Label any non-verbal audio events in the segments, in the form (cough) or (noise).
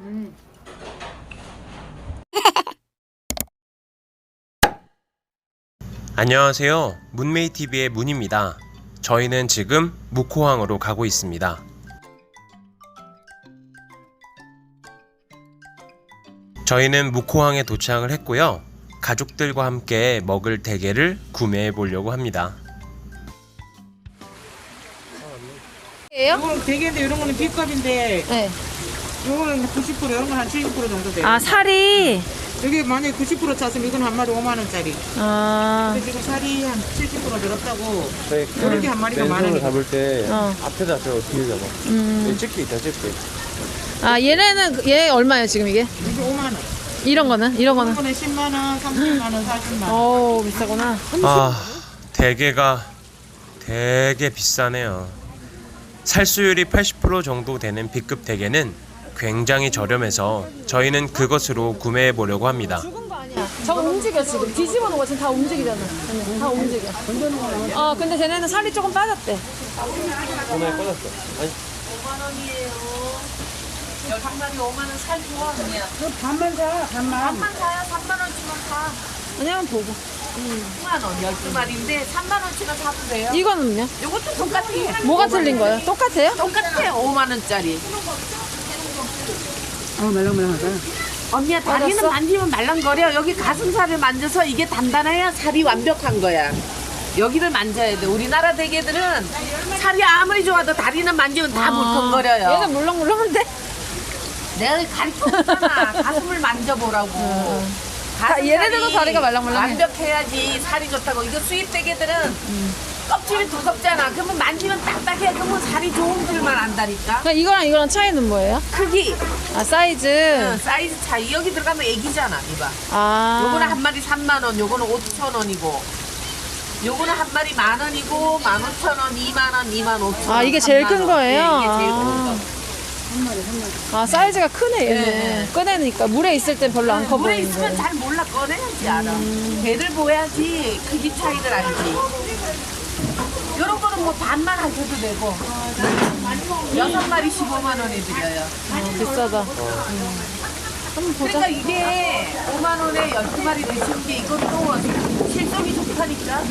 음. 안녕하세요. 문메이 TV의 문입니다. 저희는 지금 묵호항으로 가고 있습니다. 저희는 묵호항에 도착을 했고요. 가족들과 함께 먹을 대게를 구매해 보려고 합니다. 예요? 이거는 대게인데 이런 거는 B급인데 네. 이거는 90% 이런 건한 70% 정도 돼요. 아 살이. 여기 만약에 90% 찼으면 이건 한 마리 5만 원짜리. 아. 근데 지금 살이 한 70% 들었다고 저희 이렇게 한 마리가 맨손으로 원이에요. 잡을 때 어. 앞에다 저 뒤에 잡아. 음. 여기 집게 있다 집게. 아 얘네는 그- 얘 얼마예요 지금 이게? 이게 5만 원. 이런 거는? 이런 거는? 거는 10만 원, 30만 원, 40만 원. 오 비싸구나. 아, 대게가 되게 비싸네요. 살수율이 80% 정도 되는 B급 대게는 굉장히 저렴해서 저희는 그것으로 구매해 보려고 합니다. 저거 움직여 지금. 뒤집어 놓은 거 지금 다 움직이잖아. 아니, 다 움직여. 어 근데 쟤네는 살이 조금 빠졌대. 전화에 꺼졌어. 아니 반만 사, 반만. 아니 한번 보고. 10만 원, 12마리인데 3만 원치만 사도 돼요. 이거는요? 이것도 똑같아요. 뭐가 틀린 거예요? 똑같아요? 똑같아요. 5만 원짜리. 어, 말랑말랑하다. 언니야 다리는 맞았어? 만지면 말랑거려. 여기 가슴살을 만져서 이게 단단해야 살이 완벽한 거야. 여기를 만져야 돼. 우리나라 대게들은 살이 아무리 좋아도 다리는 만지면 다 물컹거려요. 얘는 물렁물렁한데? 내가 가르쳐줬잖아. 가슴을 만져보라고. 가슴살이 얘네들도 다리가 말랑말랑해. 완벽해야지 살이 좋다고. 이거 수입 대게들은 껍질이 두껍잖아. 그러면 만지면 딱딱해. 그러면 살이 좋은 줄만 안다니까. 그럼 이거랑 이거랑 차이는 뭐예요? 크기, 아 사이즈. 응, 사이즈 차이. 여기 들어가면 애기잖아, 이봐. 아. 요거는 한 마리 3만 원, 요거는 5천 원이고. 요거는 한 마리 만 원이고, 만 오천 원, 2만 원, 2만 5천 원. 아, 이게 제일 3만 큰 원. 거예요? 네, 이게 제일 큰 아. 거. 아 사이즈가 크네 얘는. 네. 꺼내니까 물에 있을 땐 별로 안 커 물에 보이는데. 있으면 잘 몰라 꺼내야지 알아. 배를 보야지 크기 차이를 알지. 거는 뭐 반만 하셔도 되고. 여섯 마리 15만 원에 드려요. 어, 비싸다. 보자. 그러니까 이게 5만 원에 12마리 드시는 게 이것도 실적이 좋다니까.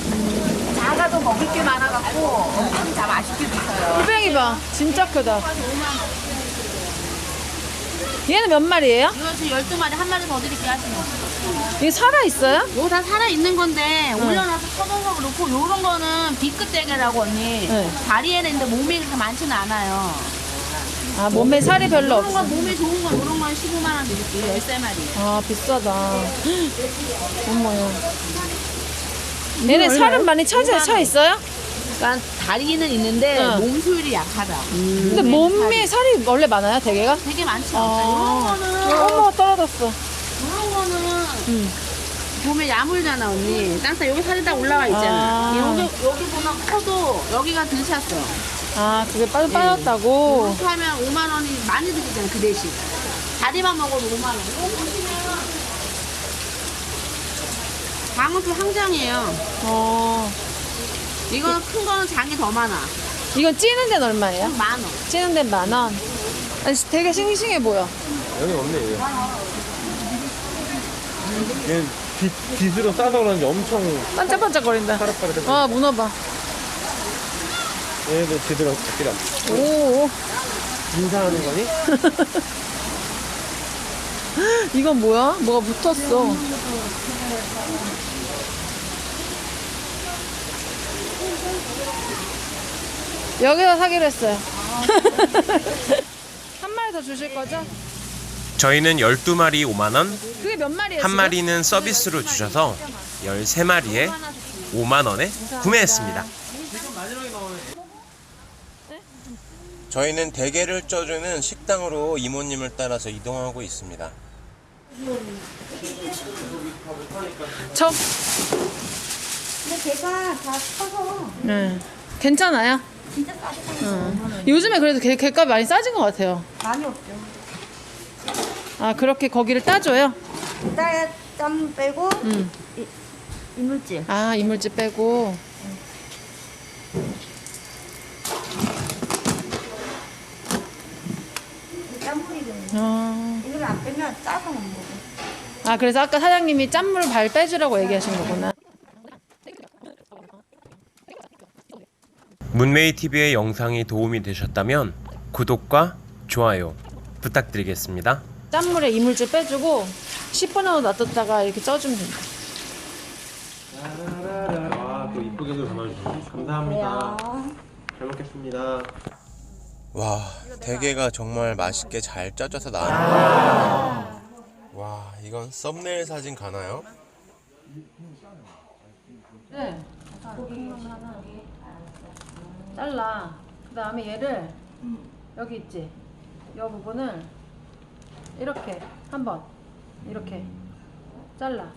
작아도 먹을 게 많아갖고 엄청 다 맛있게 드셔요. 호뱅이 봐. 진짜 크다. 얘는 몇 마리예요? 이거 지금 12마리 한 마리 더 드릴게요 하시면 이게 살아 있어요? 이거 다 살아있는 건데 올려놔서 터져서 그렇고 요런 거는 B급 대게라고 언니 네. 다리에는 있는데 몸에 그렇게 많지는 않아요 아 몸에 살이 별로 요런 건 없어. 몸에 좋은 건 요런 건 15만 원 드릴게요 13마리 아 비싸다. (gasps) 어머야. 얘네 살은 많이 차지 차 있어요? 그러니까 다리는 있는데 응. 몸 수율이 약하다. 근데 몸에 살이 원래 많아요, 대게가? 되게 많지 아. 않아요 요런 거는 어머 떨어졌어. 요런 거는 음. 보면 야물잖아 언니 땅살 여기 살이 다 올라와 있잖아 아. 여기 여기 보면 커도 여기가 들쳤어 아 그게 빠, 빠졌다고. 이렇게 하면 5만 원이 많이 들이잖아 그 대신 다리만 먹어도 5만 원 이거 보시면 장은 또 항장이에요 어. 이거는 큰 거는 장이 더 많아 이건 찌는 데는 얼마예요? 만 원. 찌는 데는 만 원. 아니 되게 싱싱해 보여. 여기 없네 얘. 얘 빛, 빛으로 싸서 그런지 엄청 반짝반짝거린다. 파릇파릇해. 아 문어 봐. 얘도 제대로 잡기라. 오. 인사하는 거니? (laughs) 이건 뭐야? 뭐가 붙었어. 여기서 사기로 했어요. (laughs) 한 마리 더 주실 거죠? 저희는 12마리 5만 원, 그게 몇 마리예요? 한 지금? 마리는 서비스로 주셔서 13마리에 5만 원에 구매했습니다. 저희는 대게를 쪄주는 식당으로 이모님을 따라서 이동하고 있습니다. 저. 근데 걔가 다 커서 네. 괜찮아요? 진짜 싸게. 응. 요즘에 그래도 개, 개값 많이 싸진 것 같아요. 많이 없죠. 아 그렇게 거기를 따줘요? 따야 짬 빼고 응. 이, 이물질. 아 이물질 빼고. 짬 뿌리거든요. 아. 그냥 싸서 먹는 거고. 아 그래서 아까 사장님이 짠물 발 빼주라고 얘기하신 거구나. 문메이 TV의 영상이 도움이 되셨다면 구독과 좋아요 부탁드리겠습니다. 짠물에 이물질 빼주고 10분 정도 놔뒀다가 이렇게 쪄주면 된다. 아또 이쁘게도 담아주시네 감사합니다 잘 먹겠습니다 와 대게가 정말 맛있게 잘 쪄져서 나왔네요. 와 이건 썸네일 사진 가나요? 네. 잘라. 그 다음에 얘를 여기 있지. 이 부분을 이렇게 한번 이렇게 잘라.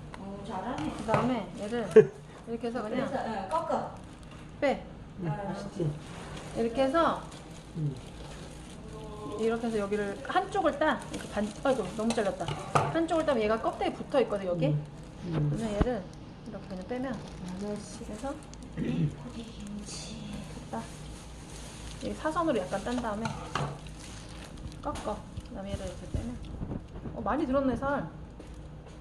그 다음에 얘를 이렇게 해서 그냥 꺾어. 빼. 이렇게 해서 이렇게 해서 여기를 한쪽을 따. 이렇게 반. 아이고 너무 잘렸다. 한쪽을 따면 얘가 껍데기 붙어 있거든 여기. 그러면 얘를 이렇게 그냥 빼면 그래서 됐다. 이 사선으로 약간 딴 다음에 꺾어. 그다음에 얘를 이렇게 빼면 어 많이 들었네 살.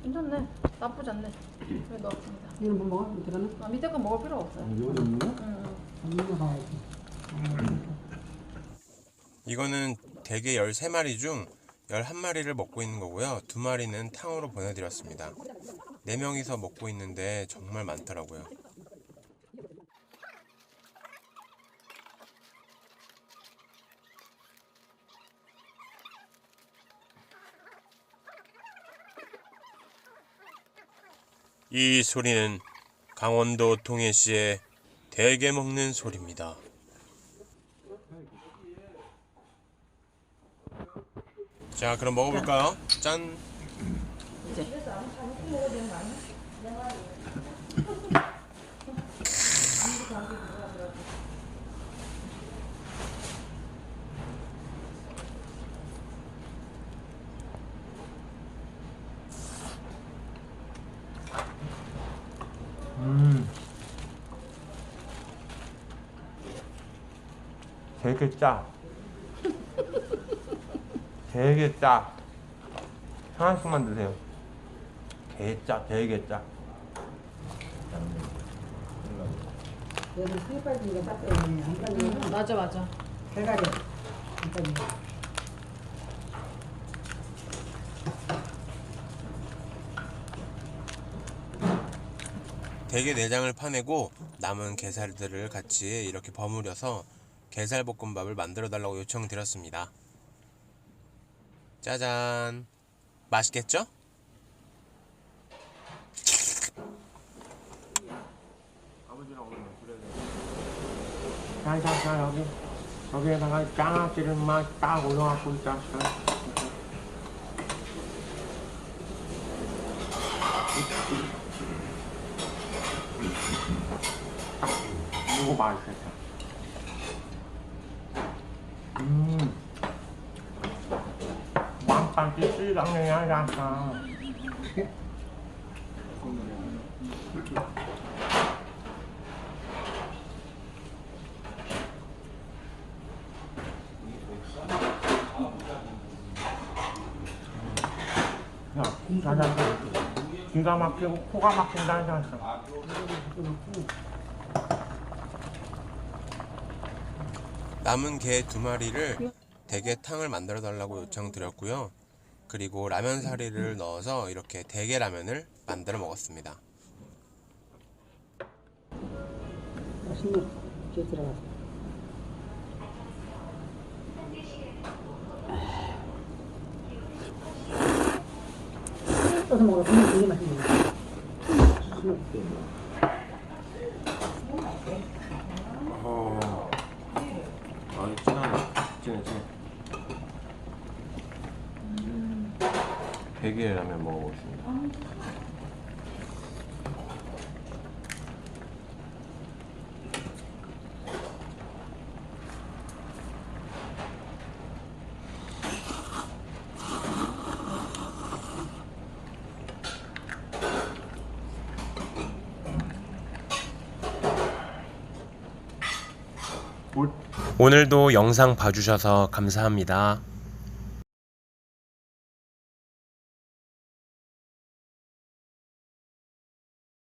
괜찮네. 나쁘지 않네. 그래 넣었습니다. 이거 뭐 먹어? 밑에 가는? 아, 밑에 거 먹을 필요 없어요. 이거 좀 먹어? 응, 응. 이거 봐야지. 이거는 대게 13마리 중 11마리를 먹고 있는 거고요. 두 마리는 탕으로 보내드렸습니다. 네 명이서 먹고 있는데 정말 많더라고요. 이 소리는 강원도 통해시의 대게 먹는 소리입니다. 자, 그럼 먹어볼까요? 짠. 되게 짜. 되게 짜. 하나씩만 드세요 개짜 되게 짜 얘는 살 빠지니까 딱 빼네. 안 빠지면 맞아 맞아. 대가리. 안. 대게 내장을 파내고 남은 게살들을 같이 이렇게 버무려서 게살 볶음밥을 만들어 달라고 요청드렸습니다. 짜잔. 맛있겠죠? 자자자 여기 여기에다가 장아찌를만 딱 올려갖고 있자 이거 맛있겠다. 음. 만판지 쓰리랑이 하잖아 야, 자자자 기가 막히고 코가 막힌다 하잖아 남은 게두 마리를 대게탕을 만들어 달라고 요청드렸고요. 그리고 라면 사리를 넣어서 이렇게 대게 라면을 만들어 먹었습니다. 맛있네. 뒤에 들어가서. 떠서 먹어. 되게 되게 맛있네. 어, 아, 진하네. 진해, 진해. 대게 라면 먹어보겠습니다. 오늘도 영상 봐주셔서 감사합니다.